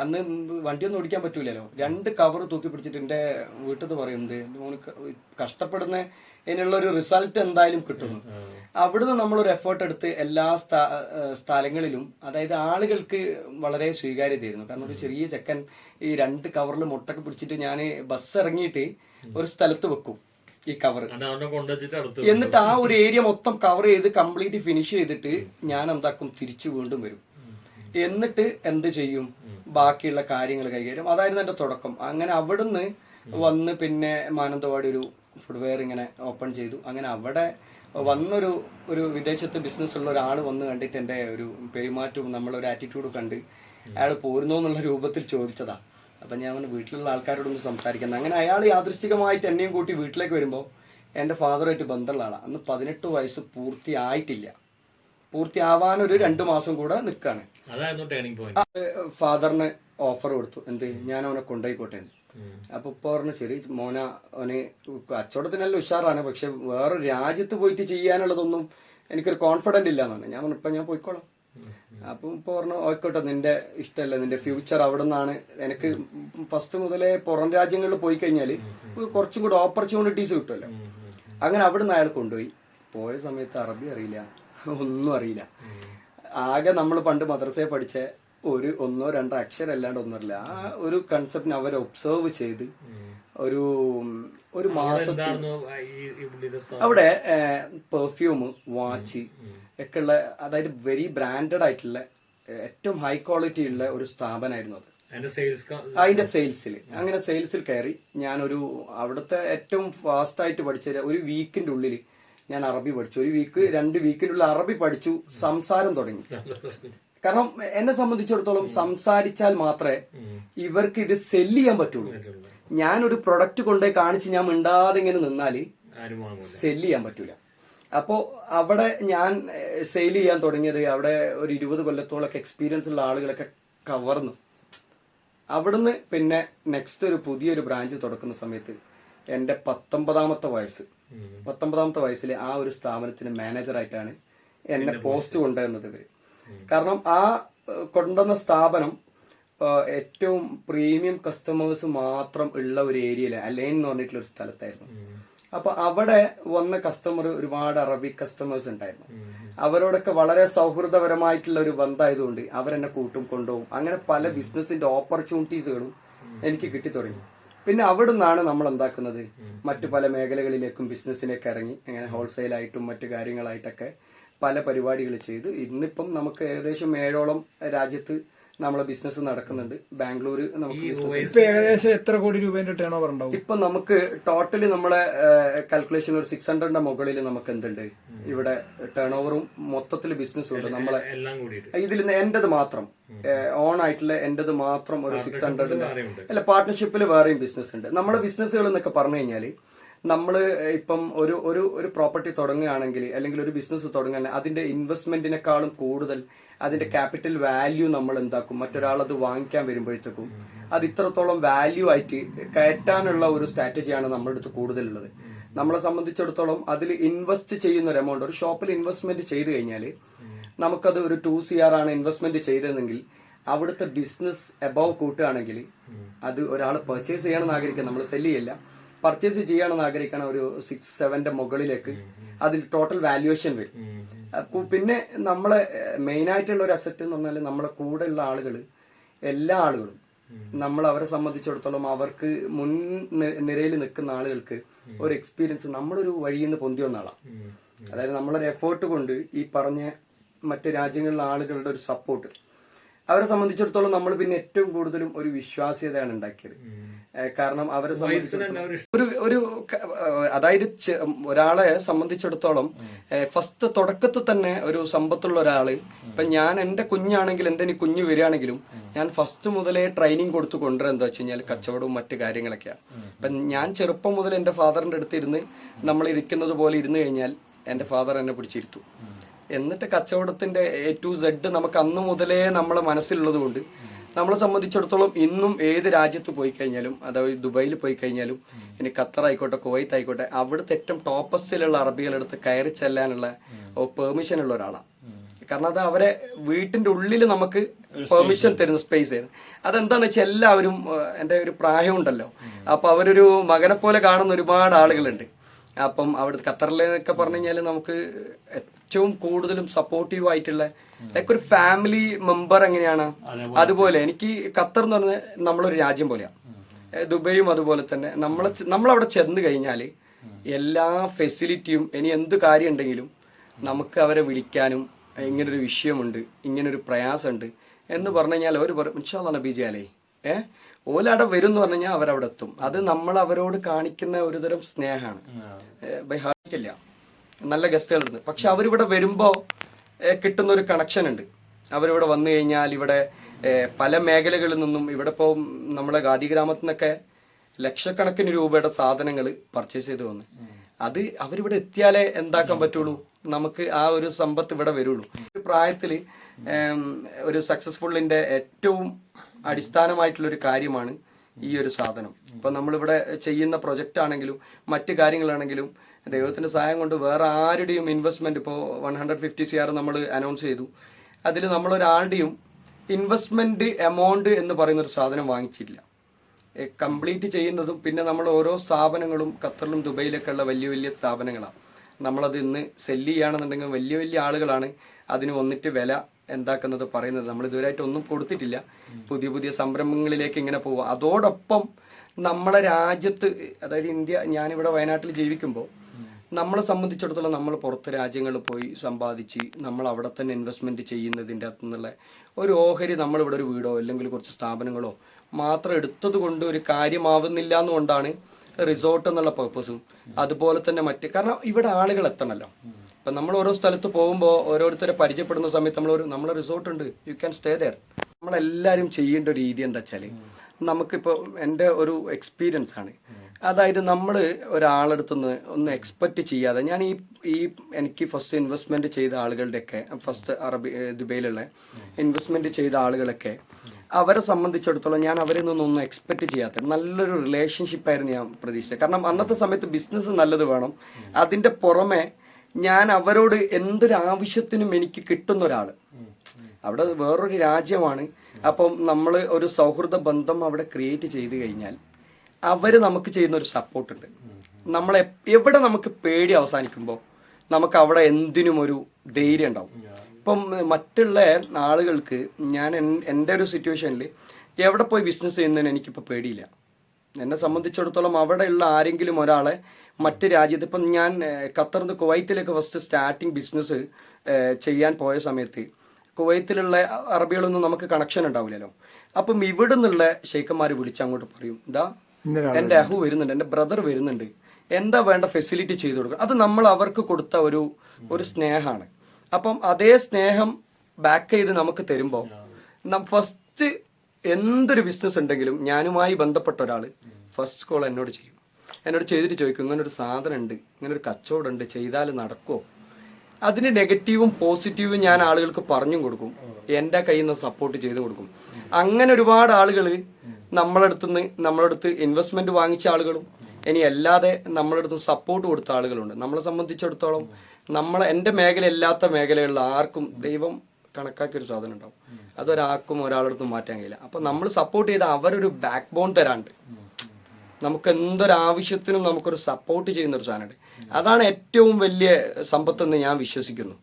അന്ന് വണ്ടിയൊന്നും ഓടിക്കാൻ പറ്റൂലല്ലോ. രണ്ട് കവർ തൂക്കി പിടിച്ചിട്ട് എന്റെ വീട്ടിൽ പറയുന്നത് "എന്റെ മോന് കഷ്ടപ്പെടുന്ന അതിനുള്ള ഒരു റിസൾട്ട് എന്തായാലും കിട്ടുന്നു. അവിടുന്ന് നമ്മളൊരു എഫേർട്ട് എടുത്ത് എല്ലാ സ്ഥലങ്ങളിലും അതായത് ആളുകൾക്ക് വളരെ സ്വീകാര്യതയായിരുന്നു കാരണം ഒരു ചെറിയ ചെക്കൻ ഈ രണ്ട് കവറിൽ മുട്ടൊക്കെ പിടിച്ചിട്ട് ഞാൻ ബസ് ഇറങ്ങിയിട്ട് ഒരു സ്ഥലത്ത് വെക്കും ഈ കവർ എന്നിട്ട് ആ ഒരു ഏരിയ മൊത്തം കവർ ചെയ്ത് കംപ്ലീറ്റ് ഫിനിഷ് ചെയ്തിട്ട് ഞാൻ എന്താക്കും തിരിച്ചു വീണ്ടും വരും. എന്നിട്ട് എന്ത് ചെയ്യും? ബാക്കിയുള്ള കാര്യങ്ങൾ കൈകാര്യം. അതായിരുന്നു എന്റെ തുടക്കം. അങ്ങനെ അവിടുന്ന് വന്ന് പിന്നെ മാനന്തവാടി ഒരു ഫുഡ്വെയർ ഇങ്ങനെ ഓപ്പൺ ചെയ്തു. അങ്ങനെ അവിടെ വന്നൊരു ഒരു വിദേശത്ത് ബിസിനസ് ഉള്ള ഒരാൾ വന്ന് കണ്ടിട്ട് എന്റെ ഒരു പെരുമാറ്റവും നമ്മളൊരു ആറ്റിറ്റ്യൂഡ് കണ്ട് അയാൾ പോരുന്നോ എന്നുള്ള രൂപത്തിൽ ചോദിച്ചതാ. അപ്പൊ ഞാൻ അവന് വീട്ടിലുള്ള ആൾക്കാരോടൊന്ന് സംസാരിക്കുന്നത് അങ്ങനെ അയാൾ യാദൃശ്ചികമായിട്ട് എന്നെയും കൂട്ടി വീട്ടിലേക്ക് വരുമ്പോൾ എന്റെ ഫാദറുമായിട്ട് ബന്ധമുള്ള ആളാണ് അന്ന് പതിനെട്ട് വയസ്സ് പൂർത്തിയായിട്ടില്ല. പൂർത്തിയാവാനൊരു രണ്ടു മാസം കൂടെ നിൽക്കാണ് അതായിരുന്നു ടേണിംഗ് പോയിന്റ് ഫാദറിന് ഓഫർ കൊടുത്തു. എന്ത്? ഞാൻ അവനെ കൊണ്ടുപോയിക്കോട്ടെ എന്ന്. അപ്പൊ ഇപ്പൊ പറഞ്ഞു ശരി മോന അവന് കച്ചവടത്തിനല്ല ഉഷാറാണ്. പക്ഷെ വേറെ രാജ്യത്ത് പോയിട്ട് ചെയ്യാനുള്ളതൊന്നും എനിക്കൊരു കോൺഫിഡന്റ് ഇല്ല എന്നാണ്. ഞാൻ പറഞ്ഞു ഇപ്പൊ ഞാൻ പോയിക്കോളാം. അപ്പം ഇപ്പൊ പറഞ്ഞു ഓയിക്കോട്ടെ നിന്റെ ഇഷ്ടമല്ല നിന്റെ ഫ്യൂച്ചർ അവിടെ നിന്നാണ് എനിക്ക് ഫസ്റ്റ് മുതലേ പുറം രാജ്യങ്ങളിൽ പോയി കഴിഞ്ഞാൽ കുറച്ചും കൂടെ ഓപ്പർച്യൂണിറ്റീസ് കിട്ടുമല്ലോ. അങ്ങനെ അവിടെ നിന്ന് അയാൾ കൊണ്ടുപോയി. പോയ സമയത്ത് അറബി അറിയില്ല ഒന്നും അറിയില്ല. ആകെ നമ്മൾ പണ്ട് മദ്രസയെ പഠിച്ച ഒരു ഒന്നോ രണ്ടോ അക്ഷരം അല്ലാണ്ട് ഒന്നുമില്ല ആ ഒരു കൺസെപ്റ്റിനെ അവർ ഒബ്സർവ് ചെയ്ത് ഒരു ഒരു മാസം അവിടെ പെർഫ്യൂം വാച്ച് ഒക്കെ ഉള്ള അതായത് വെരി ബ്രാൻഡഡ് ആയിട്ടുള്ള ഏറ്റവും ഹൈ ക്വാളിറ്റി ഉള്ള ഒരു സ്ഥാപനമായിരുന്നു അത്. അതിന്റെ സെയിൽസിൽ അങ്ങനെ സെയിൽസിൽ കയറി ഞാനൊരു അവിടുത്തെ ഏറ്റവും ഫാസ്റ്റ് ആയിട്ട് പഠിച്ച ഒരു വീക്കിന്റെ ഉള്ളിൽ ഞാൻ അറബി പഠിച്ചു. ഒരു വീക്ക് രണ്ട് വീക്കിലുള്ള അറബി പഠിച്ചു സംസാരം തുടങ്ങി. കാരണം എന്നെ സംബന്ധിച്ചിടത്തോളം സംസാരിച്ചാൽ മാത്രമേ ഇവർക്ക് ഇത് സെല്ല് ചെയ്യാൻ പറ്റുള്ളൂ. ഞാനൊരു പ്രൊഡക്റ്റ് കൊണ്ടേ കാണിച്ച് ഞാൻ മിണ്ടാതെ ഇങ്ങനെ നിന്നാൽ ആരും വാങ്ങൂല. സെൽ ചെയ്യാൻ പറ്റൂല. അപ്പോ അവിടെ ഞാൻ സെയിൽ ചെയ്യാൻ തുടങ്ങിയത് അവിടെ ഒരു ഇരുപത് കൊല്ലത്തോളൊക്കെ എക്സ്പീരിയൻസ് ഉള്ള ആളുകളൊക്കെ കവർന്നു. അവിടുന്ന് പിന്നെ നെക്സ്റ്റ് ഒരു പുതിയൊരു ബ്രാഞ്ച് തുടക്കുന്ന സമയത്ത് എന്റെ പത്തൊമ്പതാമത്തെ വയസ്സ്. പത്തൊമ്പതാമത്തെ വയസ്സിൽ ആ ഒരു സ്ഥാപനത്തിന് മാനേജറായിട്ടാണ് എന്നെ പോസ്റ്റ് കൊണ്ടുവന്നത് ഇവർ. കാരണം ആ കൊണ്ടുവന്ന സ്ഥാപനം ഏറ്റവും പ്രീമിയം കസ്റ്റമേഴ്സ് മാത്രം ഉള്ള ഒരു ഏരിയയിൽ അലൈൻ എന്ന് പറഞ്ഞിട്ടുള്ള ഒരു സ്ഥലത്തായിരുന്നു. അപ്പൊ അവിടെ വന്ന കസ്റ്റമർ ഒരുപാട് അറബിക് കസ്റ്റമേഴ്സ് ഉണ്ടായിരുന്നു. അവരോടൊക്കെ വളരെ സൗഹൃദപരമായിട്ടുള്ള ഒരു ബന്ധമായതുകൊണ്ട് അവരെന്നെ കൂട്ടും കൊണ്ടുപോകും. അങ്ങനെ പല ബിസിനസിന്റെ ഓപ്പർച്യൂണിറ്റീസുകളും എനിക്ക് കിട്ടി തുടങ്ങി. പിന്നെ അവിടെ നിന്നാണ് നമ്മൾ എന്താക്കുന്നത് മറ്റു പല മേഖലകളിലേക്കും ബിസിനസ്സിലേക്ക് ഇറങ്ങി അങ്ങനെ ഹോൾസെയിൽ ആയിട്ടും മറ്റു കാര്യങ്ങളായിട്ടൊക്കെ പല പരിപാടികൾ ചെയ്തു. ഇന്നിപ്പം നമുക്ക് ഏകദേശം ഏഴോളം രാജ്യത്ത് നമ്മളെ ബിസിനസ് നടക്കുന്നുണ്ട്. ബാംഗ്ലൂർ നമുക്ക് ബിസിനസ് ഏകദേശം എത്ര കോടി രൂപേന്റെ ടേൺ ഓവർ ഉണ്ടാവും? ഇപ്പൊ നമുക്ക് ടോട്ടലി നമ്മളെ കാൽക്കുലേഷൻ ഒരു സിക്സ് ഹൺഡ്രഡിന്റെ മുകളിൽ നമുക്ക് എന്തുണ്ട്? ഇവിടെ ടേൺ ഓവറും മൊത്തത്തിൽ ബിസിനസ് ഉണ്ട്. നമ്മളെ ഇതിൽ നിന്ന് എന്റേത് മാത്രം ഓൺ ആയിട്ടുള്ള എന്റേത് മാത്രം ഒരു സിക്സ് ഹൺഡ്രഡിന്റെ അല്ല പാർട്ട്ണർഷിപ്പിൽ വേറെയും ബിസിനസ് ഉണ്ട്. നമ്മുടെ ബിസിനസ്സുകൾ എന്നൊക്കെ പറഞ്ഞു കഴിഞ്ഞാൽ നമ്മൾ ഇപ്പം ഒരു ഒരു ഒരു പ്രോപ്പർട്ടി തുടങ്ങുകയാണെങ്കിൽ അല്ലെങ്കിൽ ഒരു ബിസിനസ് തുടങ്ങുകയാണെങ്കിൽ അതിന്റെ ഇൻവെസ്റ്റ്മെന്റിനേക്കാളും കൂടുതൽ അതിന്റെ ക്യാപിറ്റൽ വാല്യൂ നമ്മൾ എന്താക്കും? മറ്റൊരാൾ അത് വാങ്ങിക്കാൻ വരുമ്പോഴത്തേക്കും അത് ഇത്രത്തോളം വാല്യൂ ആയിട്ട് കയറ്റാനുള്ള ഒരു സ്ട്രാറ്റജിയാണ് നമ്മുടെ അടുത്ത് കൂടുതലുള്ളത്. നമ്മളെ സംബന്ധിച്ചിടത്തോളം അതിൽ ഇൻവെസ്റ്റ് ചെയ്യുന്ന ഒരു എമൗണ്ട് ഒരു ഷോപ്പിൽ ഇൻവെസ്റ്റ്മെന്റ് ചെയ്തു കഴിഞ്ഞാൽ നമുക്കത് ഒരു ടു സി ആർ ആണ് ഇൻവെസ്റ്റ്മെന്റ് ചെയ്തതെങ്കിൽ അവിടുത്തെ ബിസിനസ് എബവ് കൂട്ടുകയാണെങ്കിൽ അത് ഒരാൾ പർച്ചേസ് ചെയ്യണമെന്ന് ആഗ്രഹിക്കുക നമ്മൾ സെൽ ചെയ്യില്ല. പർച്ചേസ് ചെയ്യണമെന്ന് ആഗ്രഹിക്കണം ഒരു സിക്സ് സെവന്റെ മുകളിലേക്ക് അതിൽ ടോട്ടൽ വാല്യുവേഷൻ വരും. അപ്പൊ പിന്നെ നമ്മളെ മെയിൻ ആയിട്ടുള്ള ഒരു അസറ്റ് എന്ന് പറഞ്ഞാൽ നമ്മളെ കൂടെ ഉള്ള ആളുകൾ എല്ലാ ആളുകളും നമ്മൾ അവരെ സംബന്ധിച്ചിടത്തോളം അവർക്ക് മുൻ നിരയിൽ നിൽക്കുന്ന ആളുകൾക്ക് ഒരു എക്സ്പീരിയൻസ് നമ്മളൊരു വഴിയിൽ നിന്ന് പൊന്തി വന്ന ആളാണ് അതായത് നമ്മളൊരു എഫേർട്ട് കൊണ്ട് ഈ പറഞ്ഞ മറ്റ് രാജ്യങ്ങളിലെ ആളുകളുടെ ഒരു സപ്പോർട്ട് അവരെ സംബന്ധിച്ചിടത്തോളം നമ്മൾ പിന്നെ ഏറ്റവും കൂടുതലും ഒരു വിശ്വാസ്യതയാണ് ഉണ്ടാക്കിയത്. കാരണം അവരെ ഒരു ഒരു അതായത് ഒരാളെ സംബന്ധിച്ചിടത്തോളം ഫസ്റ്റ് തുടക്കത്തിൽ തന്നെ ഒരു സമ്പത്തുള്ള ഒരാൾ ഇപ്പൊ ഞാൻ എന്റെ കുഞ്ഞാണെങ്കിൽ എന്റെ ഇനി കുഞ്ഞ് വരികയാണെങ്കിലും ഞാൻ ഫസ്റ്റ് മുതലേ ട്രെയിനിങ് കൊടുത്ത് കൊണ്ടുവരാൻ എന്താ വെച്ച് കഴിഞ്ഞാൽ കച്ചവടവും മറ്റ് കാര്യങ്ങളൊക്കെയാണ്. ഇപ്പൊ ഞാൻ ചെറുപ്പം മുതൽ എന്റെ ഫാദറിന്റെ അടുത്ത് ഇരുന്ന് നമ്മൾ ഇരിക്കുന്നത് പോലെ ഇരുന്ന് കഴിഞ്ഞാൽ എന്റെ ഫാദർ എന്നെ പിടിച്ചിരുത്തു. എന്നിട്ട് കച്ചവടത്തിന്റെ എ ടു സെഡ് നമുക്ക് അന്ന് മുതലേ നമ്മളെ മനസ്സിലുള്ളത് കൊണ്ട് നമ്മളെ സംബന്ധിച്ചിടത്തോളം ഇന്നും ഏത് രാജ്യത്ത് പോയി കഴിഞ്ഞാലും അതായത് ദുബായിൽ പോയി കഴിഞ്ഞാലും ഇനി ഖത്തർ ആയിക്കോട്ടെ കുവൈത്ത് ആയിക്കോട്ടെ അവിടുത്തെ ഏറ്റവും ടോപ്പസ്റ്റിലുള്ള അറബികളെടുത്ത് കയറി ചെല്ലാനുള്ള പെർമിഷൻ ഉള്ള ഒരാളാണ് കാരണം അത് അവരെ വീട്ടിന്റെ ഉള്ളിൽ നമുക്ക് പെർമിഷൻ തരുന്ന സ്പേസ് ആയിരുന്നു. അതെന്താന്ന് വെച്ചാൽ എല്ലാവരും എന്റെ ഒരു പ്രായമുണ്ടല്ലോ. അപ്പൊ അവരൊരു മകനെ പോലെ കാണുന്ന ഒരുപാട് ആളുകളുണ്ട്. അപ്പം അവിടെ ഖത്തറിലെന്നൊക്കെ പറഞ്ഞു കഴിഞ്ഞാൽ നമുക്ക് ഏറ്റവും കൂടുതലും സപ്പോർട്ടീവ് ആയിട്ടുള്ള ലൈക്ക് ഒരു ഫാമിലി മെമ്പർ എങ്ങനെയാണ്? അതുപോലെ. എനിക്ക് ഖത്തർ എന്ന് പറഞ്ഞാൽ നമ്മളൊരു രാജ്യം പോലെയാണ് ദുബൈയും അതുപോലെ തന്നെ. നമ്മളെ നമ്മളവിടെ ചെന്ന് കഴിഞ്ഞാൽ എല്ലാ ഫെസിലിറ്റിയും ഇനി എന്ത് കാര്യം ഉണ്ടെങ്കിലും നമുക്ക് അവരെ വിളിക്കാനും ഇങ്ങനൊരു വിഷയമുണ്ട് ഇങ്ങനൊരു പ്രയാസമുണ്ട് എന്ന് പറഞ്ഞു കഴിഞ്ഞാൽ അവർ പറയും ഇൻഷാല്ല അലേ ഏഹ് ഓലവിടെ വരും എന്ന് പറഞ്ഞു കഴിഞ്ഞാൽ അവരവിടെ എത്തും അത് നമ്മൾ അവരോട് കാണിക്കുന്ന ഒരുതരം സ്നേഹമാണ്. ബൈ ഹാർട്ടില്ല നല്ല ഗസ്റ്റുകളുണ്ട്. പക്ഷെ അവരിവിടെ വരുമ്പോൾ കിട്ടുന്ന ഒരു കണക്ഷൻ ഉണ്ട്. അവരിവിടെ വന്നു കഴിഞ്ഞാൽ ഇവിടെ പല മേഖലകളിൽ നിന്നും ഇവിടെ ഇപ്പോൾ നമ്മുടെ ഗാദി ഗ്രാമത്തിൽ നിന്നൊക്കെ ലക്ഷക്കണക്കിന് രൂപയുടെ സാധനങ്ങൾ പർച്ചേസ് ചെയ്ത് വന്നു. അത് അവരിവിടെ എത്തിയാലേ എന്താക്കാൻ പറ്റുള്ളൂ? നമുക്ക് ആ ഒരു സമ്പത്ത് ഇവിടെ വരുള്ളൂ. ഒരു പ്രായത്തിൽ ഒരു സക്സസ്ഫുള്ളിന്റെ ഏറ്റവും അടിസ്ഥാനമായിട്ടുള്ള ഒരു കാര്യമാണ് ഈ ഒരു സാധനം. ഇപ്പൊ നമ്മളിവിടെ ചെയ്യുന്ന പ്രൊജക്റ്റ് ആണെങ്കിലും മറ്റു കാര്യങ്ങളാണെങ്കിലും ദൈവത്തിന്റെ സഹായം കൊണ്ട് വേറെ ആരുടെയും ഇൻവെസ്റ്റ്മെന്റ് ഇപ്പോൾ one hundred fifty C R നമ്മൾ അനൗൺസ് ചെയ്തു. അതിൽ നമ്മളൊരാളുടെയും ഇൻവെസ്റ്റ്മെന്റ് എമൗണ്ട് എന്ന് പറയുന്ന ഒരു സാധനം വാങ്ങിച്ചില്ല കംപ്ലീറ്റ് ചെയ്യുന്നതും പിന്നെ നമ്മൾ ഓരോ സ്ഥാപനങ്ങളും ഖത്തറിലും ദുബൈയിലൊക്കെ ഉള്ള വലിയ വലിയ സ്ഥാപനങ്ങളാണ്. നമ്മളത് ഇന്ന് സെല്ല് ചെയ്യുകയാണെന്നുണ്ടെങ്കിൽ വലിയ വലിയ ആളുകളാണ് അതിന് വന്നിട്ട് വില എന്താക്കുന്നത് പറയുന്നത്. നമ്മൾ ഇതുവരെയായിട്ട് ഒന്നും കൊടുത്തിട്ടില്ല. പുതിയ പുതിയ സംരംഭങ്ങളിലേക്ക് ഇങ്ങനെ പോവുക അതോടൊപ്പം നമ്മളെ രാജ്യത്ത് അതായത് ഇന്ത്യ ഞാനിവിടെ വയനാട്ടിൽ ജീവിക്കുമ്പോൾ നമ്മളെ സംബന്ധിച്ചിടത്തോളം നമ്മൾ പുറത്ത് രാജ്യങ്ങളിൽ പോയി സമ്പാദിച്ച് നമ്മൾ അവിടെ തന്നെ ഇൻവെസ്റ്റ്മെന്റ് ചെയ്യുന്നതിന്റെ അകത്തു നിന്നുള്ള ഒരു ഓഹരി നമ്മളിവിടെ ഒരു വീടോ അല്ലെങ്കിൽ കുറച്ച് സ്ഥാപനങ്ങളോ മാത്രം എടുത്തത് കൊണ്ട് ഒരു കാര്യമാവുന്നില്ല എന്നുകൊണ്ടാണ് റിസോർട്ട് എന്നുള്ള പർപ്പസും അതുപോലെ തന്നെ മറ്റ്. കാരണം ഇവിടെ ആളുകൾ എത്തണമല്ലോ ഇപ്പം നമ്മൾ ഓരോ സ്ഥലത്ത് പോകുമ്പോൾ ഓരോരുത്തരെ പരിചയപ്പെടുന്ന സമയത്ത് നമ്മൾ ഒരു നമ്മളെ റിസോർട്ട് ഉണ്ട്. യു ക്യാൻ സ്റ്റേ ദർ നമ്മളെല്ലാവരും ചെയ്യേണ്ട ഒരു രീതി എന്താ വെച്ചാൽ നമുക്കിപ്പോൾ എന്റെ ഒരു എക്സ്പീരിയൻസ് ആണ്. അതായത് നമ്മൾ ഒരാളെടുത്തുനിന്ന് ഒന്ന് എക്സ്പെക്റ്റ് ചെയ്യാതെ ഞാൻ ഈ ഈ എനിക്ക് ഫസ്റ്റ് ഇൻവെസ്റ്റ്മെന്റ് ചെയ്ത ആളുകളുടെയൊക്കെ ഫസ്റ്റ് അറബി ദുബൈയിലുള്ള ഇൻവെസ്റ്റ്മെന്റ് ചെയ്ത ആളുകളൊക്കെ അവരെ സംബന്ധിച്ചിടത്തോളം ഞാൻ അവരിൽ നിന്നൊന്നും എക്സ്പെക്ട് ചെയ്യാത്ത നല്ലൊരു റിലേഷൻഷിപ്പായിരുന്നു ഞാൻ പ്രതീക്ഷിച്ചത്. കാരണം അന്നത്തെ സമയത്ത് ബിസിനസ് നല്ലത് വേണം. അതിന്റെ പുറമെ ഞാൻ അവരോട് എന്തൊരു ആവശ്യത്തിനും എനിക്ക് കിട്ടുന്ന ഒരാൾ അവിടെ വേറൊരു രാജ്യമാണ്. അപ്പം നമ്മൾ ഒരു സൗഹൃദ ബന്ധം അവിടെ ക്രിയേറ്റ് ചെയ്ത് കഴിഞ്ഞാൽ അവർ നമുക്ക് ചെയ്യുന്ന ഒരു സപ്പോർട്ട് ഉണ്ട്. നമ്മൾ എവിടെ നമുക്ക് പേടി അവസാനിക്കുമ്പോൾ നമുക്ക് അവിടെ എന്തിനും ഒരു ധൈര്യം ഉണ്ടാവും. ഇപ്പം മറ്റുള്ള ആളുകൾക്ക് ഞാൻ എന്റെ ഒരു സിറ്റുവേഷനിൽ എവിടെ പോയി ബിസിനസ് ചെയ്യുന്നതിന് എനിക്കിപ്പോൾ പേടിയില്ല. എന്നെ സംബന്ധിച്ചിടത്തോളം അവിടെയുള്ള ആരെങ്കിലും ഒരാളെ മറ്റ് രാജ്യത്ത് ഇപ്പം ഞാൻ ഖത്തറിൽ നിന്ന് കുവൈത്തിലേക്ക് ഫസ്റ്റ് സ്റ്റാർട്ടിങ് ബിസിനസ് ചെയ്യാൻ പോയ സമയത്ത് കുവൈത്തിലുള്ള അറബികളൊന്നും നമുക്ക് കണക്ഷൻ ഉണ്ടാവില്ലല്ലോ. അപ്പം ഇവിടെ നിന്നുള്ള ഷെയ്ഖന്മാർ വിളിച്ച് അങ്ങോട്ട് പറയും ഇതാ എന്റെ അഹു വരുന്നുണ്ട് എന്റെ ബ്രദർ വരുന്നുണ്ട്. എന്താ വേണ്ട ഫെസിലിറ്റി ചെയ്തു കൊടുക്കുക? അത് നമ്മൾ അവർക്ക് കൊടുത്ത ഒരു ഒരു സ്നേഹമാണ്. അപ്പം അതേ സ്നേഹം ബാക്ക് ചെയ്ത് നമുക്ക് തരുമ്പോൾ ഫസ്റ്റ് എന്തൊരു ബിസിനസ് ഉണ്ടെങ്കിലും ഞാനുമായി ബന്ധപ്പെട്ട ഒരാൾ ഫസ്റ്റ് കോൾ എന്നോട് ചെയ്യും. എന്നോട് ചെയ്തിട്ട് ചോദിക്കും ഇങ്ങനെ ഒരു സാധനം ഉണ്ട് ഇങ്ങനെ ഒരു കച്ചവടം ഉണ്ട് ചെയ്താൽ നടക്കുമോ അതിന് നെഗറ്റീവും പോസിറ്റീവും ഞാൻ ആളുകൾക്ക് പറഞ്ഞും കൊടുക്കും. എന്റെ കയ്യിൽ നിന്ന് സപ്പോർട്ട് ചെയ്ത് കൊടുക്കും. അങ്ങനെ ഒരുപാട് ആളുകൾ നമ്മളടുത്ത് നിന്ന് നമ്മളടുത്ത് ഇൻവെസ്റ്റ്മെന്റ് വാങ്ങിച്ച ആളുകളും ഇനി അല്ലാതെ നമ്മളടുത്ത് സപ്പോർട്ട് കൊടുത്ത ആളുകളുണ്ട്. നമ്മളെ സംബന്ധിച്ചിടത്തോളം നമ്മളെ എന്റെ മേഖല അല്ലാത്ത മേഖലകളിൽ ആർക്കും ദൈവം കണക്കാക്കിയ ഒരു സാധനം ഉണ്ടാവും. അതൊരാൾക്കും ഒരാളടുത്തും മാറ്റാൻ കഴിയില്ല. അപ്പം നമ്മൾ സപ്പോർട്ട് ചെയ്ത അവരൊരു ബാക്ക് ബോൺ തരാണ്ട്. നമുക്ക് എന്തൊരാവശ്യത്തിനും നമുക്കൊരു സപ്പോർട്ട് ചെയ്യുന്ന ഒരു സാധനമുണ്ട്. അതാണ് ഏറ്റവും വലിയ സമ്പത്തെന്ന് ഞാൻ വിശ്വസിക്കുന്നു.